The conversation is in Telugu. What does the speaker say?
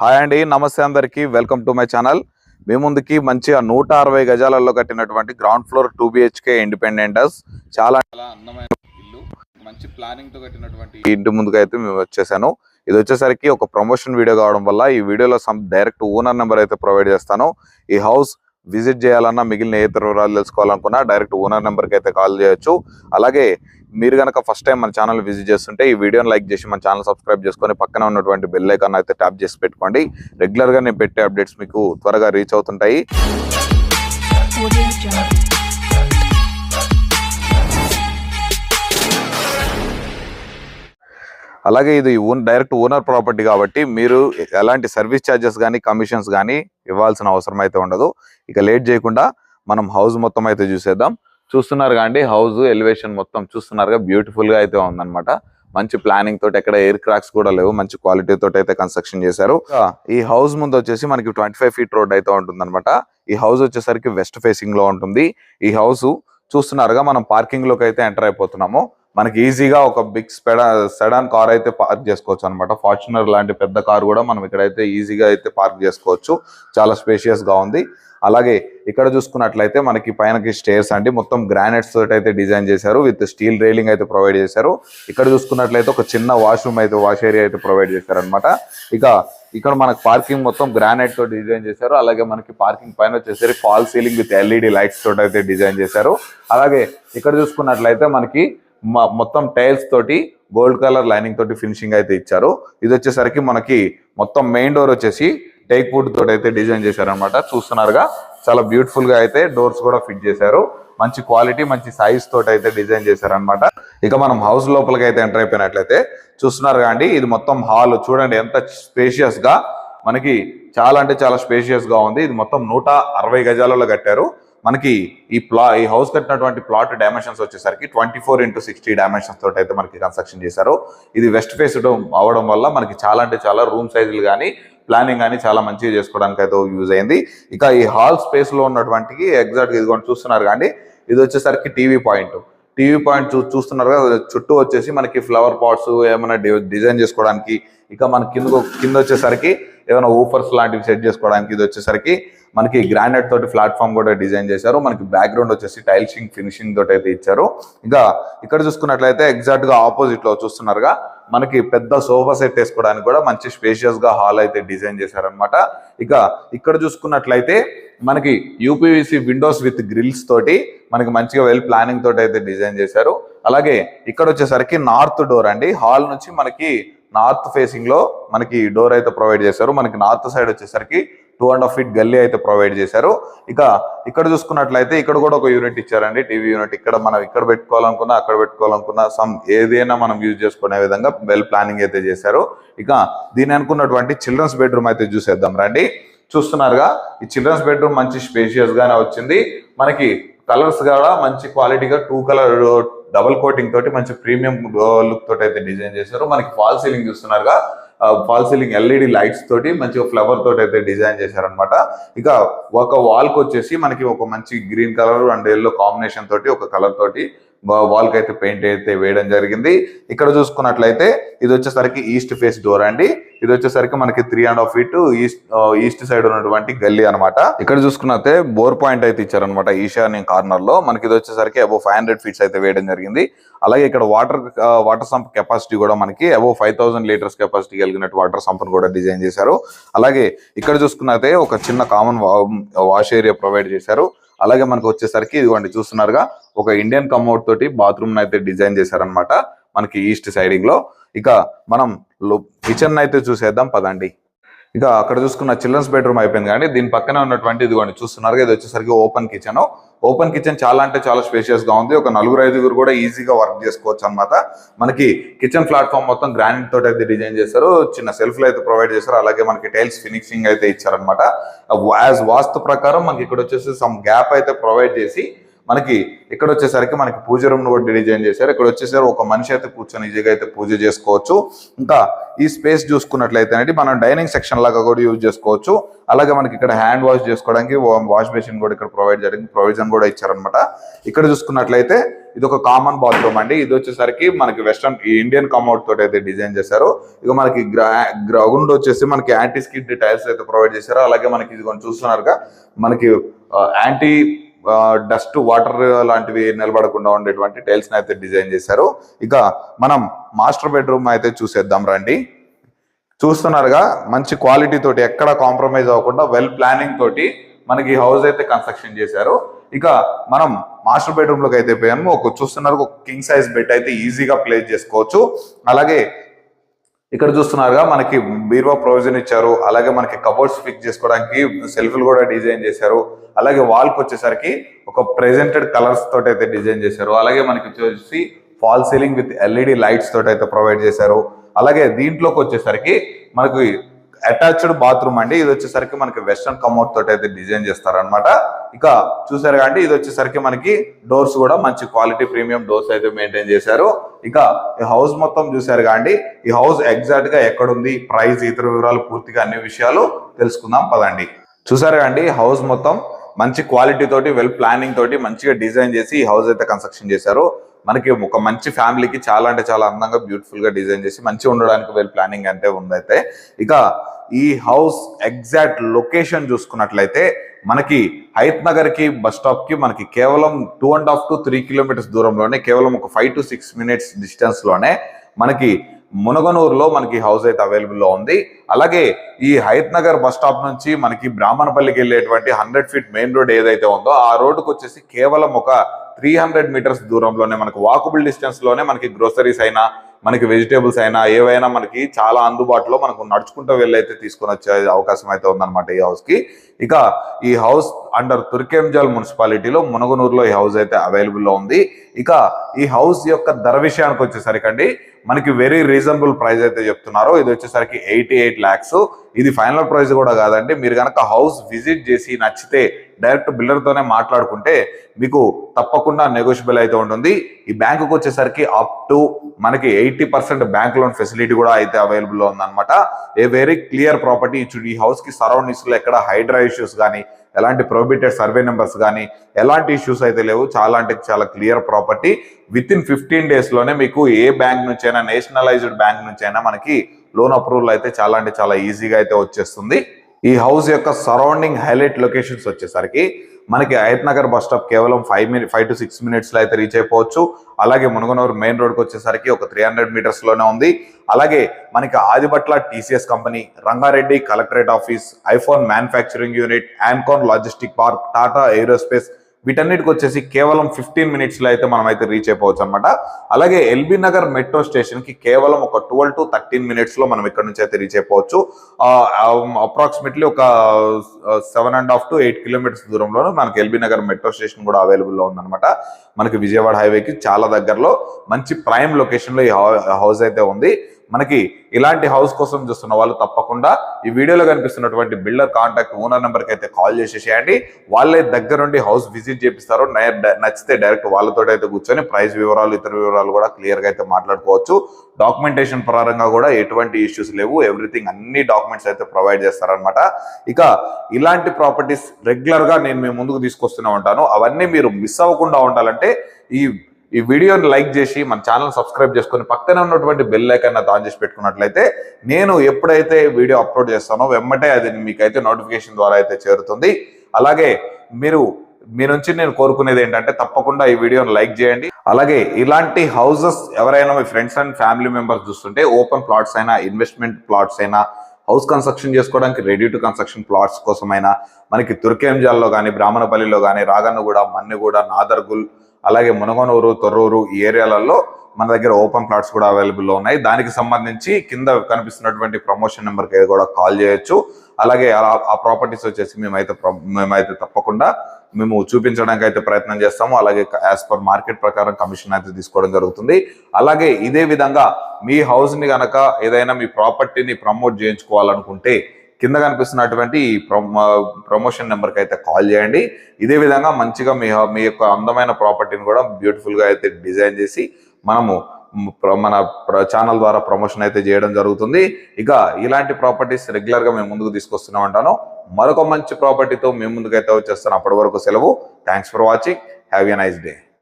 హాయ్ అండి నమస్తే అందరికి. Welcome to my channel. మీ ముందుకి మంచిగా నూట అరవై గజాలలో కట్టినటువంటి ground floor two BHK independents చాలా చాలా అందమైన ఇల్లు. మంచి ప్లానింగ్తో కట్టినటువంటి ఇంటి ముందుకు అయితే మేము వచ్చేసాను. ఇది వచ్చేసరికి ఒక ప్రమోషన్ వీడియో కావడం వల్ల ఈ వీడియోలో సమ్ డైరెక్ట్ ఓనర్ నెంబర్ అయితే ప్రొవైడ్ చేస్తాను. ఈ హౌస్ విజిట్ చేయాలన్నా మిగిలిన ఏ వివరాలు తెలుసుకోవాలనుకున్నా డైరెక్ట్ ఓనర్ నెంబర్కి అయితే కాల్ చేయొచ్చు. అలాగే మీరు కనుక ఫస్ట్ టైం మన ఛానల్ విజిట్ చేస్తుంటే ఈ వీడియోని లైక్ చేసి మన ఛానల్ సబ్స్క్రైబ్ చేసుకొని పక్కన ఉన్నటువంటి బెల్ ఐకాన్ అయితే ట్యాప్ చేసి పెట్టుకోండి. రెగ్యులర్గా నేను పెట్టే అప్డేట్స్ మీకు త్వరగా రీచ్ అవుతుంటాయి. అలాగే ఇది ఓన్ డైరెక్ట్ ఓనర్ ప్రాపర్టీ కాబట్టి మీరు ఎలాంటి సర్వీస్ ఛార్జెస్ కానీ కమిషన్స్ కానీ ఇవ్వాల్సిన అవసరం అయితే ఉండదు. ఇక లేట్ చేయకుండా మనం హౌస్ మొత్తం అయితే చూసేద్దాం. చూస్తున్నారు కానీ హౌస్ ఎలివేషన్ మొత్తం చూస్తున్నారుగా బ్యూటిఫుల్గా అయితే ఉందన్నమాట. మంచి ప్లానింగ్ తోటి ఎక్కడ ఎయిర్ క్రాక్స్ కూడా లేవు మంచి క్వాలిటీ తోటి అయితే కన్స్ట్రక్షన్ చేశారు. ఈ హౌస్ ముందు వచ్చేసి మనకి ట్వంటీ ఫైవ్ ఫీట్ రోడ్ అయితే ఉంటుంది ఈ హౌస్ వచ్చేసరికి వెస్ట్ ఫేసింగ్లో ఉంటుంది. ఈ హౌస్ చూస్తున్నారుగా మనం పార్కింగ్లోకి అయితే ఎంటర్ అయిపోతున్నాము. మనకి ఈజీగా ఒక బిగ్ స్పెడా సెడాన్ కార్ అయితే పార్క్ చేసుకోవచ్చు అనమాట ఫార్చునర్ లాంటి పెద్ద కార్ కూడా మనం ఇక్కడైతే ఈజీగా అయితే పార్క్ చేసుకోవచ్చు. చాలా స్పేషియస్గా ఉంది. అలాగే ఇక్కడ చూసుకున్నట్లయితే మనకి పైనకి స్టేర్స్ అండి. మొత్తం గ్రానైట్స్ తోటి అయితే డిజైన్ చేశారు. విత్ స్టీల్ రైలింగ్ అయితే ప్రొవైడ్ చేశారు. ఇక్కడ చూసుకున్నట్లయితే ఒక చిన్న వాష్రూమ్ అయితే వాష్ ఏరియా అయితే ప్రొవైడ్ చేశారు అనమాట ఇక ఇక్కడ మనకి పార్కింగ్ మొత్తం గ్రానైట్తో డిజైన్ చేశారు. అలాగే మనకి పార్కింగ్ పైన వచ్చేసరి fall ceiling with LED lights తోటి అయితే డిజైన్ చేశారు. అలాగే ఇక్కడ చూసుకున్నట్లయితే మనకి మొత్తం టైల్స్ తోటి గోల్డ్ కలర్ లైనింగ్ తోటి ఫినిషింగ్ అయితే ఇచ్చారు. ఇది వచ్చేసరికి మనకి మొత్తం మెయిన్ డోర్ వచ్చేసి టేక్ వుడ్ తోటి అయితే డిజైన్ చేశారనమాట చూస్తున్నారుగా చాలా బ్యూటిఫుల్గా అయితే డోర్స్ కూడా ఫిట్ చేశారు. మంచి క్వాలిటీ మంచి సైజ్ తోటి అయితే డిజైన్ చేశారనమాట ఇక మనం హౌస్ లోపలికి అయితే ఎంటర్ అయిపోయినట్లయితే చూస్తున్నారు కాండి ఇది మొత్తం హాల్. చూడండి ఎంత స్పేషియస్గా మనకి చాలా అంటే చాలా స్పేషియస్గా ఉంది. ఇది మొత్తం నూట అరవై గజాలలో కట్టారు. మనకి ఈ ప్లా ఈ హౌస్ కట్టినటువంటి ప్లాట్ డైమెన్షన్స్ వచ్చేసరికి twenty four into sixty dimensions తోటి అయితే మనకి కన్స్ట్రక్షన్ చేశారు. ఇది వెస్ట్ ఫేస్ అవడం వల్ల మనకి చాలా అంటే చాలా రూమ్ సైజులు కానీ ప్లానింగ్ కానీ చాలా మంచిగా చేసుకోవడానికి అయితే యూజ్ అయింది. ఇక ఈ హాల్ స్పేస్లో ఉన్నటువంటి ఎగ్జాక్ట్ ఇదిగోండి చూస్తున్నారు కానీ ఇది వచ్చేసరికి టీవీ పాయింట్. టీవీ పాయింట్ చూ చూస్తున్నారు కదా చుట్టూ వచ్చేసి మనకి ఫ్లవర్ పాట్స్ ఏమైనా డి- డిజైన్ చేసుకోవడానికి ఇక మన కింద కింద వచ్చేసరికి ఏదైనా ఊఫర్స్ లాంటివి సెట్ చేసుకోవడానికి ఇది వచ్చేసరికి మనకి గ్రానైట్ తోటి ప్లాట్ఫామ్ కూడా డిజైన్ చేశారు. మనకి బ్యాక్గ్రౌండ్ వచ్చేసి టైల్సింగ్ ఫినిషింగ్ తోటి అయితే ఇచ్చారు. ఇంకా ఇక్కడ చూసుకున్నట్లయితే ఎగ్జాక్ట్గా ఆపోజిట్లో చూస్తున్నారుగా మనకి పెద్ద సోఫా సెట్ వేసుకోవడానికి కూడా మంచి స్పేషియస్గా హాల్ అయితే డిజైన్ చేశారనమాట ఇక ఇక్కడ చూసుకున్నట్లయితే మనకి యూపీవీసీ విండోస్ విత్ గ్రిల్స్ తోటి మనకి మంచిగా వెల్ ప్లానింగ్ తోటి అయితే డిజైన్ చేశారు. అలాగే ఇక్కడ వచ్చేసరికి నార్త్ డోర్ అండి. హాల్ నుంచి మనకి నార్త్ ఫేసింగ్లో మనకి డోర్ అయితే ప్రొవైడ్ చేశారు. మనకి నార్త్ సైడ్ వచ్చేసరికి టూ అండ్ హాఫ్ ఫీట్ గల్లీ అయితే ప్రొవైడ్ చేశారు. ఇక ఇక్కడ చూసుకున్నట్లయితే ఇక్కడ కూడా ఒక యూనిట్ ఇచ్చారండి. టీవీ యూనిట్ ఇక్కడ మనం ఇక్కడ పెట్టుకోవాలనుకున్నా అక్కడ పెట్టుకోవాలనుకున్నా సమ్ ఏదైనా మనం యూజ్ చేసుకునే విధంగా వెల్ ప్లానింగ్ అయితే చేశారు. ఇక దీని అనుకున్నటువంటి చిల్డ్రన్స్ బెడ్రూమ్ అయితే చూసేద్దాం రండి. చూస్తున్నారుగా ఈ చిల్డ్రన్స్ బెడ్రూమ్ మంచి స్పేషియస్ గానే వచ్చింది. మనకి కలర్స్ కూడా మంచి క్వాలిటీగా టూ కలర్ డబుల్ కోటింగ్ తోటి మంచి ప్రీమియం లుక్ తోటి అయితే డిజైన్ చేశారు. మనకి ఫాల్ సీలింగ్ చూస్తున్నారుగా. ఫాల్ సీలింగ్ ఎల్ఈడి లైట్స్ తోటి మంచిగా ఫ్లవర్ తోటి అయితే డిజైన్ చేశారనమాట ఇక ఒక వాల్కి వచ్చేసి మనకి ఒక మంచి green colour and yellow combination తోటి ఒక కలర్ తోటి వాల్కి అయితే పెయింట్ అయితే వేయడం జరిగింది. ఇక్కడ చూసుకున్నట్లయితే ఇది వచ్చేసరికి ఈస్ట్ ఫేస్ డోర్ అండి. ఇది వచ్చేసరికి మనకి three and half feet east east side ఉన్నటువంటి గల్లీ అన్నమాట. ఇక్కడ చూసుకున్నట్టే బోర్ పాయింట్ అయితే ఇచ్చారనమాట ఈశాన్య కార్నర్లో. మనకి ఇది వచ్చేసరికి అబౌవ్ ఫైవ్ హండ్రెడ్ ఫీట్స్ అయితే వేయడం జరిగింది. అలాగే ఇక్కడ వాటర్ వాటర్ సంప్ కెపాసిటీ కూడా మనకి above five thousand litres capacity కలిగినట్టు water సంప్ను కూడా డిజైన్ చేశారు. అలాగే ఇక్కడ చూసుకున్నట్టే ఒక చిన్న కామన్ వాష్ ఏరియా ప్రొవైడ్ చేశారు. అలాగే మనకు వచ్చేసరికి ఇదిగోండి చూస్తున్నారుగా ఒక ఇండియన్ కమౌట్ తోటి బాత్రూమ్ అయితే డిజైన్ చేశారనమాట మనకి ఈస్ట్ సైడింగ్లో. ఇక మనం కిచెన్ అయితే చూసేద్దాం పదండి. ఇక అక్కడ చూసుకున్న చిల్డ్రన్స్ బెడ్రూమ్ అయిపోయింది కానీ దీని పక్కనే ఉన్నటువంటి ఇదిగోండి చూస్తున్నారు ఇది వచ్చేసరికి ఓపెన్ కిచెన్. ఓపెన్ కిచెన్ చాలా అంటే చాలా స్పేషియస్గా ఉంది. ఒక నలుగురు ఐదుగురు కూడా ఈజీగా వర్క్ చేసుకోవచ్చు అన్నమాట. మనకి కిచెన్ ప్లాట్ఫామ్ మొత్తం గ్రానైట్ తోటి అయితే డిజైన్ చేశారు. చిన్న సెల్ఫ్ అయితే ప్రొవైడ్ చేశారు. అలాగే మనకి టైల్స్ ఫినిషింగ్ అయితే ఇచ్చారనమాట యాజ్ వాస్తు ప్రకారం మనకి ఇక్కడ వచ్చేసి సమ్ గ్యాప్ అయితే ప్రొవైడ్ చేసి మనకి ఇక్కడ వచ్చేసరికి మనకి పూజ రూమ్ కూడా డిజైన్ చేశారు. ఇక్కడ వచ్చేసరికి ఒక మనిషి అయితే కూర్చొని ఈజీగా అయితే పూజ చేసుకోవచ్చు. ఇంకా ఈ స్పేస్ చూసుకున్నట్లయితే అనేది మనం డైనింగ్ సెక్షన్ లాగా కూడా యూజ్ చేసుకోవచ్చు. అలాగే మనకి ఇక్కడ హ్యాండ్ వాష్ చేసుకోవడానికి వాష్ బేసిన్ కూడా ఇక్కడ ప్రొవైడ్ చేయడానికి ప్రొవిజన్ కూడా ఇచ్చారనమాట ఇక్కడ చూసుకున్నట్లయితే ఇది ఒక కామన్ బాత్రూమ్ అండి. ఇది వచ్చేసరికి మనకి వెస్టర్న్ ఇండియన్ కమౌట్ తోటి అయితే డిజైన్ చేశారు. ఇక మనకి గ్రౌండ్ వచ్చేసి మనకి యాంటీ స్కిడ్ టైల్స్ అయితే ప్రొవైడ్ చేశారు. అలాగే మనకి ఇది కొంచెం చూస్తున్నారుగా మనకి యాంటీ డస్ట్ వాటర్ లాంటివి నిలబడకుండా ఉండేటువంటి టైల్స్ని అయితే డిజైన్ చేశారు. ఇక మనం మాస్టర్ బెడ్రూమ్ అయితే చూసేద్దాం రండి. చూస్తున్నారుగా మంచి క్వాలిటీ తోటి ఎక్కడ కాంప్రమైజ్ అవ్వకుండా వెల్ ప్లానింగ్ తోటి మనకి హౌస్ అయితే కన్స్ట్రక్షన్ చేశారు. ఇక మనం మాస్టర్ బెడ్రూమ్లోకి అయితే పోయాము. ఒక చూస్తున్నారు ఒక కింగ్ సైజ్ బెడ్ అయితే ఈజీగా ప్లేస్ చేసుకోవచ్చు. అలాగే ఇక్కడ చూస్తున్నారుగా మనకి బీరువా ప్రొవిజన్ ఇచ్చారు. అలాగే మనకి కబోర్డ్స్ ఫిక్స్ చేసుకోవడానికి సెల్ఫ్లు కూడా డిజైన్ చేశారు. అలాగే వాల్కి వచ్చేసరికి ఒక ప్రెజెంటెడ్ కలర్స్ తోటి అయితే డిజైన్ చేశారు. అలాగే మనకి వచ్చేసి fall ceiling with LED lights తోటి అయితే ప్రొవైడ్ చేశారు. అలాగే దీంట్లోకి వచ్చేసరికి మనకి అటాచ్డ్ బాత్రూమ్ అండి. ఇది వచ్చేసరికి మనకి వెస్టర్న్ కమౌట్ తోటి అయితే డిజైన్ చేస్తారనమాట ఇక చూసారు కాబట్టి ఇది వచ్చేసరికి మనకి డోర్స్ కూడా మంచి క్వాలిటీ ప్రీమియం డోర్స్ అయితే మెయింటైన్ చేశారు. ఇక ఈ హౌస్ మొత్తం చూసారు కాబట్టి ఈ హౌస్ ఎగ్జాక్ట్గా ఎక్కడుంది ప్రైస్ ఇతర వివరాలు పూర్తిగా అన్ని విషయాలు తెలుసుకుందాం పదండి. చూసారు అండి హౌస్ మొత్తం మంచి క్వాలిటీ తోటి వెల్ ప్లానింగ్ తోటి మంచిగా డిజైన్ చేసి ఈ హౌస్ అయితే కన్స్ట్రక్షన్ చేశారు. మనకి ఒక మంచి ఫ్యామిలీకి చాలా అంటే చాలా అందంగా బ్యూటిఫుల్గా డిజైన్ చేసి మంచిగా ఉండడానికి వెళ్ళి ప్లానింగ్ అంటే ఉందైతే ఇక ఈ హౌస్ ఎగ్జాక్ట్ లొకేషన్ చూసుకున్నట్లయితే మనకి హైత్ నగర్కి బస్ స్టాప్కి మనకి కేవలం two and half to three kilometres దూరంలోనే కేవలం ఒక ఫైవ్ టు సిక్స్ మినిట్స్ డిస్టెన్స్లోనే మనకి మునగనూరులో మనకి హౌస్ అయితే అవైలబుల్లో ఉంది. అలాగే ఈ హైత్ నగర్ బస్ స్టాప్ నుంచి మనకి బ్రాహ్మణపల్లికి వెళ్ళేటువంటి హండ్రెడ్ ఫీట్ మెయిన్ రోడ్ ఏదైతే ఉందో ఆ రోడ్డుకు వచ్చేసి కేవలం ఒక త్రీ హండ్రెడ్ మీటర్స్ దూరంలోనే మనకు వాకబుల్ డిస్టెన్స్లోనే మనకి గ్రోసరీస్ అయినా మనకి వెజిటేబుల్స్ అయినా ఏవైనా మనకి చాలా అందుబాటులో మనకు నడుచుకుంటూ వెళ్ళైతే తీసుకొని వచ్చే అవకాశం అయితే ఉందన్నమాట ఈ హౌస్కి ఇక ఈ హౌస్ అండర్ తుర్కెంజల్ మున్సిపాలిటీలో మునగనూరులో ఈ హౌస్ అయితే అవైలబుల్లో ఉంది. ఇక ఈ హౌస్ యొక్క ధర విషయానికి వచ్చేసరికండి మనకి వెరీ రీజనబుల్ ప్రైస్ అయితే చెప్తున్నారు. ఇది వచ్చేసరికి ఎయిటీ ఎయిట్ ల్యాక్స్ ఇది ఫైనల్ ప్రైస్ కూడా కాదండి. మీరు కనుక హౌస్ విజిట్ చేసి నచ్చితే డైరెక్ట్ బిల్డర్తోనే మాట్లాడుకుంటే మీకు తప్పకుండా నెగోషియబుల్ అయితే ఉంటుంది. ఈ బ్యాంకుకి వచ్చేసరికి అప్ టు మనకి eighty percent bank loan facility కూడా అయితే అవైలబుల్ ఉందన్నమాట. ఏ వెరీ క్లియర్ ప్రాపర్టీ ఈ హౌస్కి సరౌండింగ్స్లో ఎక్కడ హైడ్రా ఇష్యూస్ కానీ ఎలాంటి ప్రొహిబిటెడ్ సర్వే నెంబర్స్ కానీ ఎలాంటి ఇష్యూస్ అయితే లేవు. చాలా అంటే చాలా clear property with in fifteen డేస్లోనే మీకు ఏ బ్యాంక్ నుంచైనా నేషనలైజ్డ్ బ్యాంక్ నుంచైనా మనకి లోన్ అప్రూవల్ అయితే చాలా అంటే చాలా ఈజీగా అయితే వచ్చేస్తుంది. ఈ హౌస్ యొక్క సరౌండింగ్ హైలైట్ లొకేషన్స్ వచ్చేసరికి మనకి అయత్నగర్ బస్ స్టాప్ కేవలం five minute five to six మినిట్స్లో అయితే రీచ్ అయిపోవచ్చు. అలాగే మునుగనూరు మెయిన్ రోడ్కి వచ్చేసరికి ఒక త్రీ హండ్రెడ్ మీటర్స్లోనే ఉంది. అలాగే మనకి Adibatla TCS company Rangareddy collectorate office iPhone manufacturing unit ఆన్కాన్ logistic park Tata aerospace వీటన్నిటికి వచ్చేసి కేవలం ఫిఫ్టీన్ మినిట్స్లో అయితే మనం అయితే రీచ్ అయిపోవచ్చు అనమాట అలాగే ఎల్బీ నగర్ మెట్రో స్టేషన్కి కేవలం ఒక ట్వెల్వ్ టు థర్టీన్ మినిట్స్లో మనం ఇక్కడ నుంచి అయితే రీచ్ అయిపోవచ్చు. అప్రాక్సిమేట్లీ ఒక seven and half to eight kilometres దూరంలో మనకి ఎల్బీ నగర్ మెట్రో స్టేషన్ కూడా అవైలబుల్లో ఉందన్నమాట. మనకి విజయవాడ హైవేకి చాలా దగ్గరలో మంచి ప్రైమ్ లొకేషన్లో ఈ హౌస్ అయితే ఉంది. మనకి ఇలాంటి హౌస్ కోసం చూస్తున్న వాళ్ళు తప్పకుండా ఈ వీడియోలో కనిపిస్తున్నటువంటి బిల్డర్ కాంటాక్ట్ ఓనర్ నెంబర్కి అయితే కాల్ చేసేసేయండి. వాళ్ళే దగ్గరుండి హౌస్ విజిట్ చేపిస్తారు. నచ్చితే డైరెక్ట్ వాళ్ళతో అయితే కూర్చొని ప్రైస్ వివరాలు ఇతర వివరాలు కూడా క్లియర్గా అయితే మాట్లాడుకోవచ్చు. డాక్యుమెంటేషన్ ప్రారంగా కూడా ఎటువంటి ఇష్యూస్ లేవు. ఎవ్రీథింగ్ అన్ని డాక్యుమెంట్స్ అయితే ప్రొవైడ్ చేస్తారనమాట ఇక ఇలాంటి ప్రాపర్టీస్ రెగ్యులర్గా నేను మీ ముందుకు తీసుకొస్తూనే ఉంటాను. అవన్నీ మీరు మిస్ అవ్వకుండా ఉండాలంటే ఈ ఈ వీడియోని లైక్ చేసి మన ఛానల్ సబ్స్క్రైబ్ చేసుకొని పక్కనే ఉన్నటువంటి బెల్ ఐకాన్ ఆన్ చేసి పెట్టుకున్నట్లయితే నేను ఎప్పుడైతే వీడియో అప్లోడ్ చేస్తానో వెమ్మటే అది మీకైతే నోటిఫికేషన్ ద్వారా అయితే చేరుతుంది. అలాగే మీరు మీ నుంచి నేను కోరుకునేది ఏంటంటే తప్పకుండా ఈ వీడియోని లైక్ చేయండి. అలాగే ఇలాంటి హౌసెస్ ఎవరైనా మీ ఫ్రెండ్స్ అండ్ ఫ్యామిలీ మెంబర్స్ చూస్తుంటే ఓపెన్ ప్లాట్స్ అయినా ఇన్వెస్ట్మెంట్ ప్లాట్స్ అయినా హౌస్ కన్స్ట్రక్షన్ చేసుకోవడానికి రెడీ టు కన్స్ట్రక్షన్ ప్లాట్స్ కోసమైనా మనకి తుర్కేంజాల్లో కానీ బ్రాహ్మణపల్లిలో కానీ రాగన్నగూడ మన్నెగూడ నాదర్గుల్ అలాగే మునగనూరు తొర్రూరు ఈ ఏరియాలలో మన దగ్గర ఓపెన్ ప్లాట్స్ కూడా అవైలబుల్ ఉన్నాయి. దానికి సంబంధించి కింద కనిపిస్తున్నటువంటి ప్రమోషన్ నెంబర్కి కూడా కాల్ చేయొచ్చు. అలాగే ఆ- ఆ ప్రాపర్టీస్ వచ్చేసి మేమైతే ప్ర- మేమైతే తప్పకుండా మేము చూపించడానికి అయితే ప్రయత్నం చేస్తాము. అలాగే యాజ్ పర్ మార్కెట్ ప్రకారం కమిషన్ అయితే తీసుకోవడం జరుగుతుంది. అలాగే ఇదే విధంగా మీ హౌస్ని కనుక ఏదైనా మీ ప్రాపర్టీని ప్రమోట్ చేయించుకోవాలనుకుంటే కింద కనిపిస్తున్నటువంటి ప్రమోషన్ నెంబర్కి అయితే కాల్ చేయండి. ఇదే విధంగా మంచిగా మీ మీ యొక్క అందమైన ప్రాపర్టీని కూడా బ్యూటిఫుల్గా అయితే డిజైన్ చేసి మనము మన ఛానల్ ద్వారా ప్రమోషన్ అయితే చేయడం జరుగుతుంది. ఇక ఇలాంటి ప్రాపర్టీస్ రెగ్యులర్గా మేము ముందుకు తీసుకొస్తూనే ఉంటాను మరొక మంచి ప్రాపర్టీతో మేము ముందుకైతే వచ్చేస్తాను. అప్పటి వరకు సెలవు. Thanks for watching have a nice day